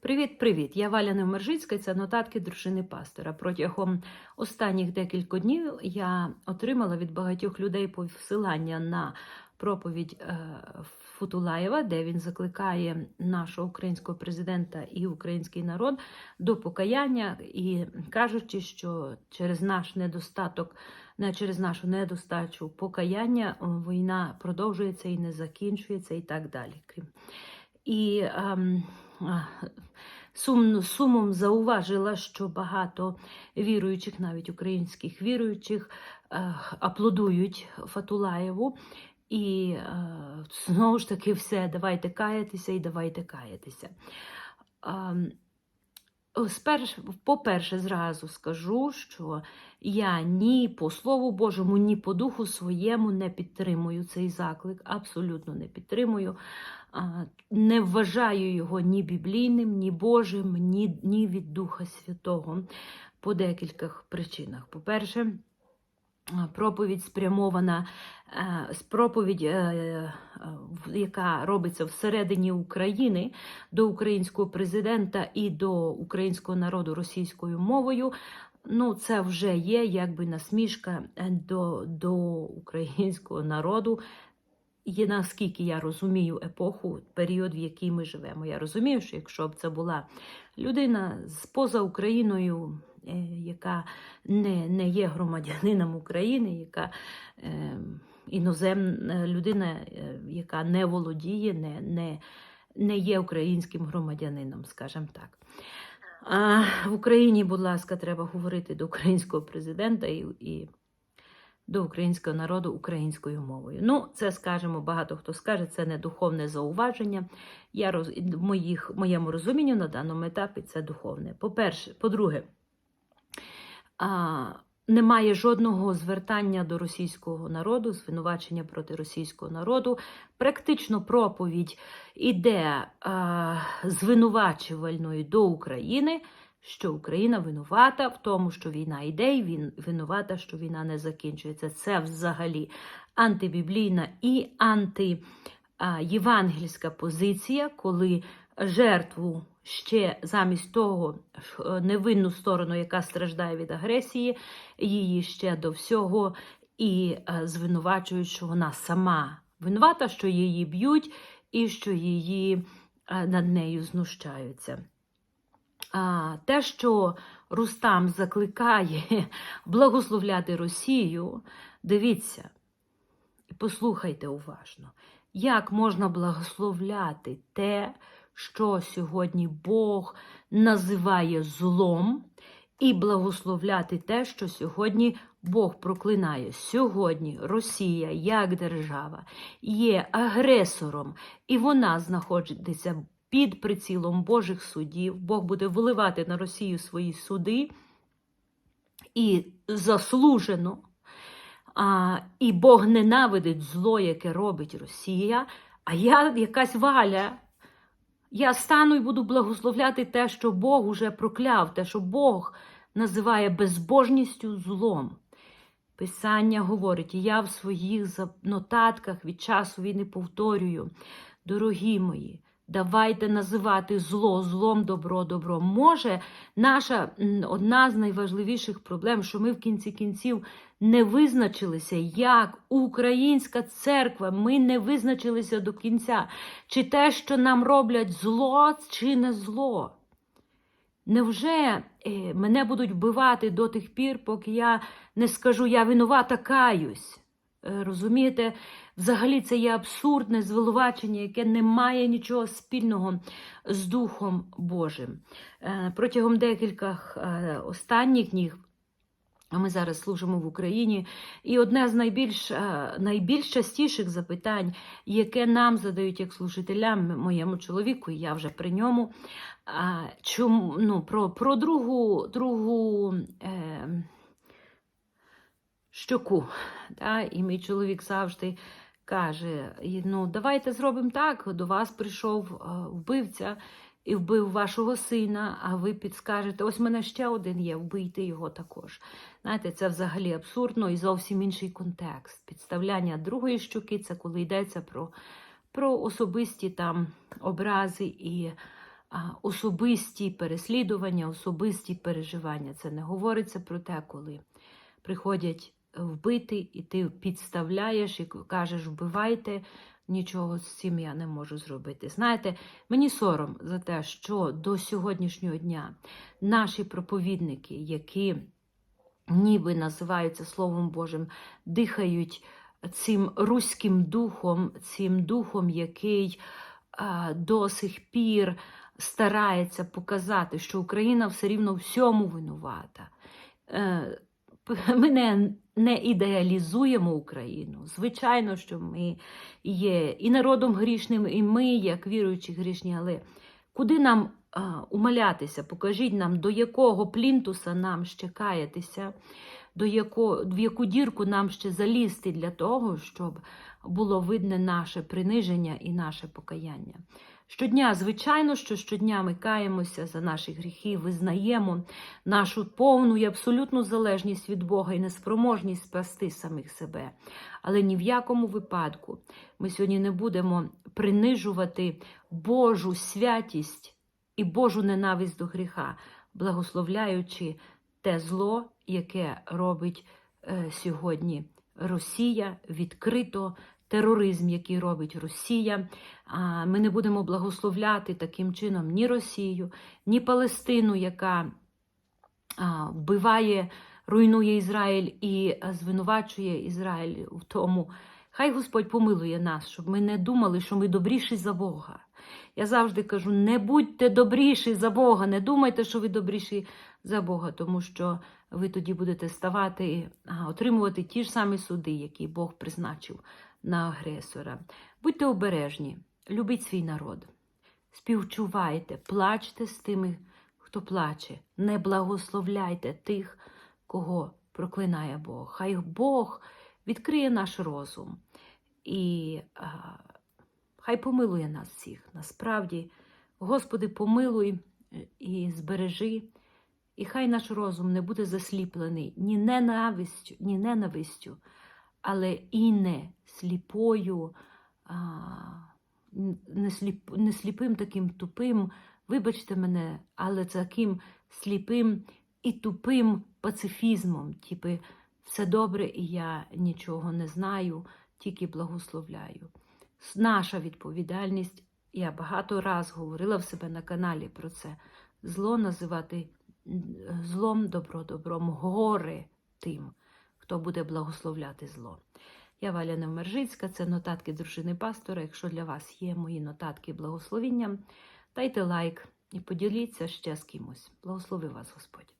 Привіт-привіт! Я Валя Невмержицька, це нотатки дружини пастора. Протягом останніх декількох днів я отримала від багатьох людей посилання на проповідь е, Футулаєва, де він закликає нашого українського президента і український народ до покаяння, і кажучи, що через наш недостаток, не через нашу недостачу покаяння війна продовжується і не закінчується, і так далі. І ем, а, сум, сумом зауважила, що багато віруючих, навіть українських віруючих, аплодують Фатулаєву. І е, знову ж таки все, давайте каятися і давайте каятися. По-перше, зразу скажу, що я ні по Слову Божому, ні по духу своєму не підтримую цей заклик, абсолютно не підтримую. Не вважаю його ні біблійним, ні Божим, ні, ні від Духа Святого по декількох причинах. По-перше, проповідь спрямована, е, проповідь, е, яка робиться всередині України до українського президента і до українського народу російською мовою. Ну, це вже є якби насмішка е, до, до українського народу. Є наскільки я розумію епоху, період, в який ми живемо. Я розумію, що якщо б це була людина з поза Україною, яка не, не є громадянином України, яка е, іноземна людина, е, яка не володіє, не, не, не є українським громадянином, скажімо так. А в Україні, будь ласка, треба говорити до українського президента і, і до українського народу українською мовою. Ну, це скажемо, багато хто скаже, це не духовне зауваження. Я роз... моїх, моєму розумінню на даному етапі це духовне. По-перше, по-друге, немає жодного звертання до російського народу, звинувачення проти російського народу. Практично проповідь іде а, звинувачувальною до України, що Україна винувата в тому, що війна йде, і він винувата, що війна не закінчується. Це взагалі антибіблійна і антиєвангельська позиція, коли жертву ще замість того е, невинну сторону, яка страждає від агресії, її ще до всього і е, звинувачують, що вона сама винувата, що її б'ють і що її е, над нею знущаються. А, те, що Рустам закликає благословляти Росію, дивіться і послухайте уважно, як можна благословляти те, що сьогодні Бог називає злом, і благословляти те, що сьогодні Бог проклинає. Сьогодні Росія, як держава, є агресором, і вона знаходиться під прицілом Божих судів. Бог буде виливати на Росію свої суди і заслужено. А, І Бог ненавидить зло, яке робить Росія. А я якась валя. Я стану і буду благословляти те, що Бог уже прокляв, те, що Бог називає безбожністю злом. Писання говорить, і я в своїх нотатках від часу війни повторюю, дорогі мої, давайте називати зло злом, добро добром. Може, наша одна з найважливіших проблем, що ми в кінці кінців не визначилися, як українська церква, ми не визначилися до кінця, чи те, що нам роблять зло, чи не зло. Невже е, мене будуть вбивати до тих пір, поки я не скажу, я винувата каюсь? Е, Розумієте, взагалі це є абсурдне звинувачення, яке не має нічого спільного з Духом Божим. Е, Протягом декількох е, останніх днів а ми зараз служимо в Україні. І одне з найбільш, е, найбільш частіших запитань, яке нам задають як служителям, моєму чоловіку, і я вже при ньому, чому, ну, про, про другу, другу е, щоку. Та? І мій чоловік завжди каже: ну, давайте зробимо так, до вас прийшов е, вбивця. І вбив вашого сина, а ви підскажете, ось в мене ще один є, вбийте його також. Знаєте, це взагалі абсурдно і зовсім інший контекст. Підставляння другої щуки це коли йдеться про, про особисті там образи і особисті переслідування, особисті переживання. Це не говориться про те, коли приходять вбити, і ти підставляєш і кажеш, вбивайте. Нічого з цим я не можу зробити. Знаєте, мені сором за те, що до сьогоднішнього дня наші проповідники, які ніби називаються Словом Божим, дихають цим руським духом, цим духом, який до сих пір старається показати, що Україна все рівно всьому винувата. Е, Ми не, ідеалізуємо Україну. Звичайно, що ми є і народом грішним, і ми, як віруючі грішні, але куди нам а, умалятися? Покажіть нам, до якого плінтуса нам ще каятися, до яко, в яку дірку нам ще залізти для того, щоб було видне наше приниження і наше покаяння. Щодня, звичайно, що щодня ми каємося за наші гріхи, визнаємо нашу повну і абсолютну залежність від Бога і неспроможність спасти самих себе. Але ні в якому випадку ми сьогодні не будемо принижувати Божу святість і Божу ненависть до гріха, благословляючи те зло, яке робить е, сьогодні Росія відкрито. Тероризм, який робить Росія, ми не будемо благословляти таким чином ні Росію, ні Палестину, яка вбиває, руйнує Ізраїль і звинувачує Ізраїль в тому. Хай Господь помилує нас, щоб ми не думали, що ми добріші за Бога. Я завжди кажу: не будьте добріші за Бога, не думайте, що ви добріші за Бога, тому що ви тоді будете ставати, отримувати ті ж самі суди, які Бог призначив на агресора. Будьте обережні, любіть свій народ, співчувайте, плачте з тими, хто плаче, не благословляйте тих, кого проклинає Бог. Хай Бог відкриє наш розум і а, хай помилує нас всіх. Насправді, Господи, помилуй і збережи. І хай наш розум не буде засліплений ні ненавистю, ні ненавистю, але і не сліпою, не, сліп, не сліпим таким тупим, вибачте мене, але таким сліпим і тупим пацифізмом, типи все добре, і я нічого не знаю, тільки благословляю. Наша відповідальність, я багато раз говорила в себе на каналі про це. Зло називати злом добро добром, горе тим, хто буде благословляти зло. Я Валя Невмержицька, це нотатки дружини пастора. Якщо для вас є мої нотатки благословінням, дайте лайк і поділіться ще з кимось. Благослови вас Господь.